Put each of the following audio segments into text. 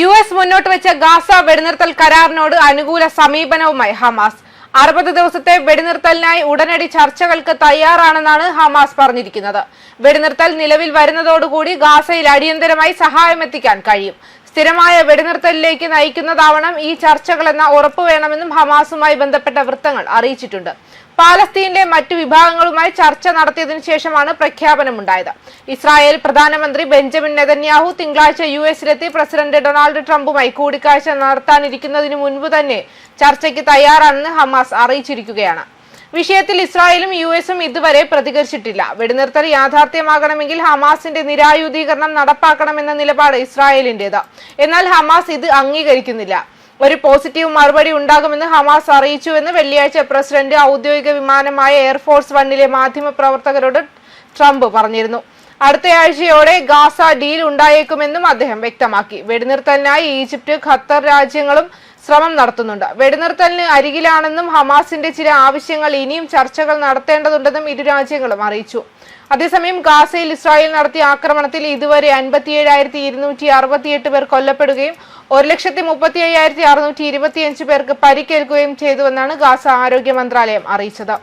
U S മുന്നോട്ട് വെച്ച Gaza വെടിനിർത്തൽ കരാറിനോട് അനുകൂല സമീപനവുമായി ഹമാസ്. അറുപത് ദിവസത്തെ വെടിനിർത്തലിനായി ഉടനടി ചർച്ചകൾക്ക് തയ്യാറാണെന്നാണ് ഹമാസ് പറഞ്ഞിരിക്കുന്നത്. വെടിനിർത്തൽ നിലവിൽ വരുന്നതോടുകൂടി ഗാസയിൽ അടിയന്തരമായി സഹായമെത്തിക്കാൻ കഴിയും. സ്ഥിരമായ വെടിനിർത്തലിലേക്ക് നയിക്കുന്നതാവണം ഈ ചർച്ചകളെന്ന ഉറപ്പ് വേണമെന്നും ഹമാസുമായി ബന്ധപ്പെട്ട വൃത്തങ്ങൾ അറിയിച്ചിട്ടുണ്ട്. പാലസ്തീനിലെ മറ്റു വിഭാഗങ്ങളുമായി ചർച്ച നടത്തിയതിനു ശേഷമാണ് പ്രഖ്യാപനമുണ്ടായത്. ഇസ്രായേൽ പ്രധാനമന്ത്രി ബെഞ്ചമിൻ നെതന്യാഹു തിങ്കളാഴ്ച യു എസിലെത്തി പ്രസിഡന്റ് ഡൊണാൾഡ് ട്രംപുമായി കൂടിക്കാഴ്ച നടത്താനിരിക്കുന്നതിന് മുൻപ് തന്നെ ചർച്ചയ്ക്ക് തയ്യാറാണെന്ന് ഹമാസ് അറിയിച്ചിരിക്കുകയാണ്. വിഷയത്തിൽ ഇസ്രായേലും യു എസും ഇതുവരെ പ്രതികരിച്ചിട്ടില്ല. വെടിനിർത്തൽ യാഥാർത്ഥ്യമാകണമെങ്കിൽ ഹമാസിന്റെ നിരായുധീകരണം നടപ്പാക്കണമെന്ന നിലപാട് ഇസ്രായേലിന്റേത്. എന്നാൽ ഹമാസ് ഇത് അംഗീകരിക്കുന്നില്ല. ഒരു പോസിറ്റീവ് മറുപടി ഉണ്ടാകുമെന്ന് ഹമാസ് അറിയിച്ചുവെന്ന് വെള്ളിയാഴ്ച പ്രസിഡന്റ് ഔദ്യോഗിക വിമാനമായ എയർഫോഴ്സ് വണ്ണിലെ മാധ്യമപ്രവർത്തകരോട് ട്രംപ് പറഞ്ഞിരുന്നു. അടുത്തയാഴ്ചയോടെ ഗാസ ഡീൽ ഉണ്ടായേക്കുമെന്നും അദ്ദേഹം വ്യക്തമാക്കി. വെടിനിർത്തലിനായി ഈജിപ്ത് ഖത്തർ രാജ്യങ്ങളും ശ്രമം നടത്തുന്നുണ്ട്. വെടിനിർത്തലിന് അരികിലാണെന്നും ഹമാസിന്റെ ചില ആവശ്യങ്ങൾ ഇനിയും ചർച്ചകൾ നടത്തേണ്ടതുണ്ടെന്നും ഇരു രാജ്യങ്ങളും അറിയിച്ചു. അതേസമയം ഗാസയിൽ ഇസ്രായേൽ നടത്തിയ ആക്രമണത്തിൽ ഇതുവരെ അൻപത്തിയേഴായിരത്തി ഇരുന്നൂറ്റി അറുപത്തിയെട്ട് പേർ കൊല്ലപ്പെടുകയും ഒരു ലക്ഷത്തി മുപ്പത്തി അയ്യായിരത്തി അറുന്നൂറ്റി ഇരുപത്തിയഞ്ച് പേർക്ക് പരിക്കേൽക്കുകയും ചെയ്തുവെന്നാണ് ഗാസ ആരോഗ്യ മന്ത്രാലയം അറിയിച്ചത്.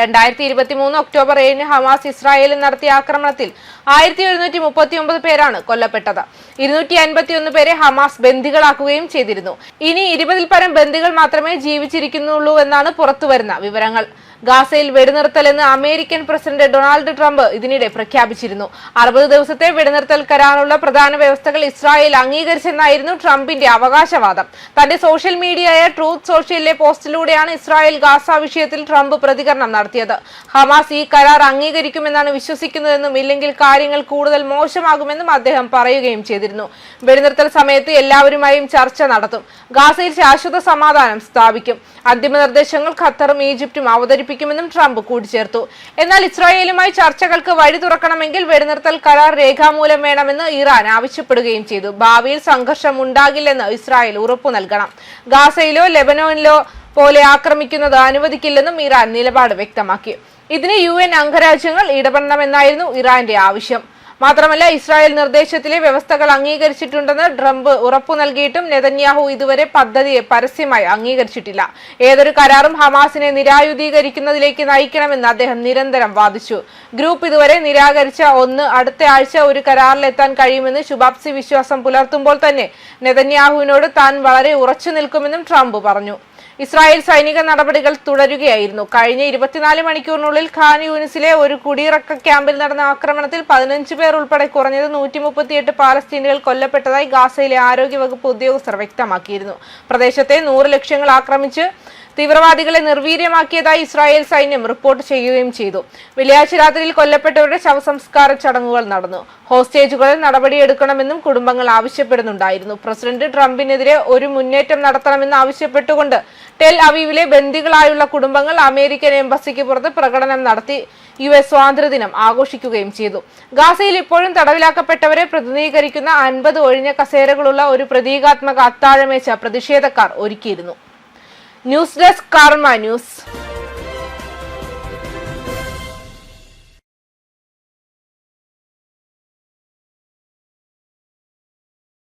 രണ്ടായിരത്തി ഇരുപത്തി മൂന്ന് ഒക്ടോബർ ഏഴിന് ഹമാസ് ഇസ്രായേലിൽ നടത്തിയ ആക്രമണത്തിൽ ആയിരത്തി ഒരുന്നൂറ്റി മുപ്പത്തി ഒമ്പത് പേരാണ് കൊല്ലപ്പെട്ടത്. ഇരുന്നൂറ്റി അൻപത്തി ഒന്ന് പേരെ ഹമാസ് ബന്ദികളാക്കുകയും ചെയ്തിരുന്നു. ഇനി ഇരുപതിൽ പരം ബന്ദികൾ മാത്രമേ ജീവിച്ചിരിക്കുന്നുള്ളൂ എന്നാണ് പുറത്തുവരുന്ന വിവരങ്ങൾ. ഗാസയിൽ വെടിനിർത്തലെന്ന് അമേരിക്കൻ പ്രസിഡന്റ് ഡൊണാൾഡ് ട്രംപ് ഇതിനിടെ പ്രഖ്യാപിച്ചിരുന്നു. അറുപത് ദിവസത്തെ വെടിനിർത്തൽ കരാറുള്ള പ്രധാന വ്യവസ്ഥകൾ ഇസ്രായേൽ അംഗീകരിച്ചെന്നായിരുന്നു ട്രംപിന്റെ അവകാശവാദം. തന്റെ സോഷ്യൽ മീഡിയയായ ട്രൂത്ത് സോഷ്യലിലെ പോസ്റ്റിലൂടെയാണ് ഇസ്രായേൽ ഗാസ വിഷയത്തിൽ ട്രംപ് പ്രതികരണം നടത്തിയത്. ഹമാസ് ഈ കരാർ അംഗീകരിക്കുമെന്നാണ് വിശ്വസിക്കുന്നതെന്നും ഇല്ലെങ്കിൽ കാര്യങ്ങൾ കൂടുതൽ മോശമാകുമെന്നും അദ്ദേഹം പറയുകയും ചെയ്തിരുന്നു. വെടിനിർത്തൽ സമയത്ത് എല്ലാവരുമായും ചർച്ച നടത്തും. ഗാസയിൽ ശാശ്വത സമാധാനം സ്ഥാപിക്കും. അന്തിമ നിർദ്ദേശങ്ങൾ ഖത്തറും ഈജിപ്തും അവതരിപ്പിക്കുമെന്നും ട്രംപ് കൂട്ടിച്ചേർത്തു. എന്നാൽ ഇസ്രായേലുമായി ചർച്ചകൾക്ക് വഴി തുറക്കണമെങ്കിൽ വെടിനിർത്തൽ കരാർ രേഖാമൂലം വേണമെന്ന് ഇറാൻ ആവശ്യപ്പെടുകയും ചെയ്തു. ഭാവിയിൽ സംഘർഷം ഉണ്ടാകില്ലെന്ന് ഇസ്രായേൽ ഉറപ്പു നൽകണം. ഗാസയിലോ ലെബനോനിലോ പോലെ ആക്രമിക്കുന്നത് അനുവദിക്കില്ലെന്നും ഇറാൻ നിലപാട് വ്യക്തമാക്കി. ഇതിന് യു എൻ അംഗരാജ്യങ്ങൾ ഇടപെടണമെന്നായിരുന്നു ഇറാന്റെ ആവശ്യം. മാത്രമല്ല ഇസ്രായേൽ നിർദ്ദേശത്തിലെ വ്യവസ്ഥകൾ അംഗീകരിച്ചിട്ടുണ്ടെന്ന് ട്രംപ് ഉറപ്പു നൽകിയിട്ടും നെതന്യാഹു ഇതുവരെ പദ്ധതിയെ പരസ്യമായി അംഗീകരിച്ചിട്ടില്ല. ഏതൊരു കരാറും ഹമാസിനെ നിരായുധീകരിക്കുന്നതിലേക്ക് നയിക്കണമെന്ന് അദ്ദേഹം നിരന്തരം വാദിച്ചു. ഗ്രൂപ്പ് ഇതുവരെ നിരാകരിച്ച ഒന്ന് അടുത്ത ആഴ്ച ഒരു കരാറിലെത്താൻ കഴിയുമെന്ന് ശുഭാപ്സി വിശ്വാസം പുലർത്തുമ്പോൾ തന്നെ നെതന്യാഹുവിനോട് താൻ വളരെ ഉറച്ചു നിൽക്കുമെന്നും ട്രംപ് പറഞ്ഞു. ഇസ്രായേൽ സൈനിക നടപടികൾ തുടരുകയായിരുന്നു. കഴിഞ്ഞ ഇരുപത്തിനാല് മണിക്കൂറിനുള്ളിൽ ഖാൻ യൂനിസിലെ ഒരു കുടിയിറക്ക ക്യാമ്പിൽ നടന്ന ആക്രമണത്തിൽ പതിനഞ്ച് പേർ ഉൾപ്പെടെ കുറഞ്ഞത് നൂറ്റി മുപ്പത്തിയെട്ട് പാലസ്തീനികൾ കൊല്ലപ്പെട്ടതായി ഗാസയിലെ ആരോഗ്യവകുപ്പ് ഉദ്യോഗസ്ഥർ വ്യക്തമാക്കിയിരുന്നു. പ്രദേശത്തെ നൂറ് ലക്ഷ്യങ്ങൾ ആക്രമിച്ച് തീവ്രവാദികളെ നിർവീര്യമാക്കിയതായി ഇസ്രായേൽ സൈന്യം റിപ്പോർട്ട് ചെയ്യുകയും ചെയ്തു. വെള്ളിയാഴ്ച രാത്രിയിൽ കൊല്ലപ്പെട്ടവരുടെ ശവസംസ്കാര ചടങ്ങുകൾ നടന്നു. ഹോസ്റ്റേജുകളിൽ നടപടിയെടുക്കണമെന്നും കുടുംബങ്ങൾ ആവശ്യപ്പെടുന്നുണ്ടായിരുന്നു. പ്രസിഡന്റ് ട്രംപിനെതിരെ ഒരു മുന്നേറ്റം നടത്തണമെന്ന് ആവശ്യപ്പെട്ടുകൊണ്ട് ടെൽ അവീവിലെ ബന്ദികളായുള്ള കുടുംബങ്ങൾ അമേരിക്കൻ എംബസിക്ക് പുറത്ത് പ്രകടനം നടത്തി യു എസ് സ്വാതന്ത്ര്യദിനം ആഘോഷിക്കുകയും ചെയ്തു. ഗാസയിൽ ഇപ്പോഴും തടവിലാക്കപ്പെട്ടവരെ പ്രതിനിധീകരിക്കുന്ന അൻപത് ഒഴിഞ്ഞ കസേരകളുള്ള ഒരു പ്രതീകാത്മക അത്താഴമേച്ച പ്രതിഷേധക്കാർ ഒരുക്കിയിരുന്നു. News desk Karma news.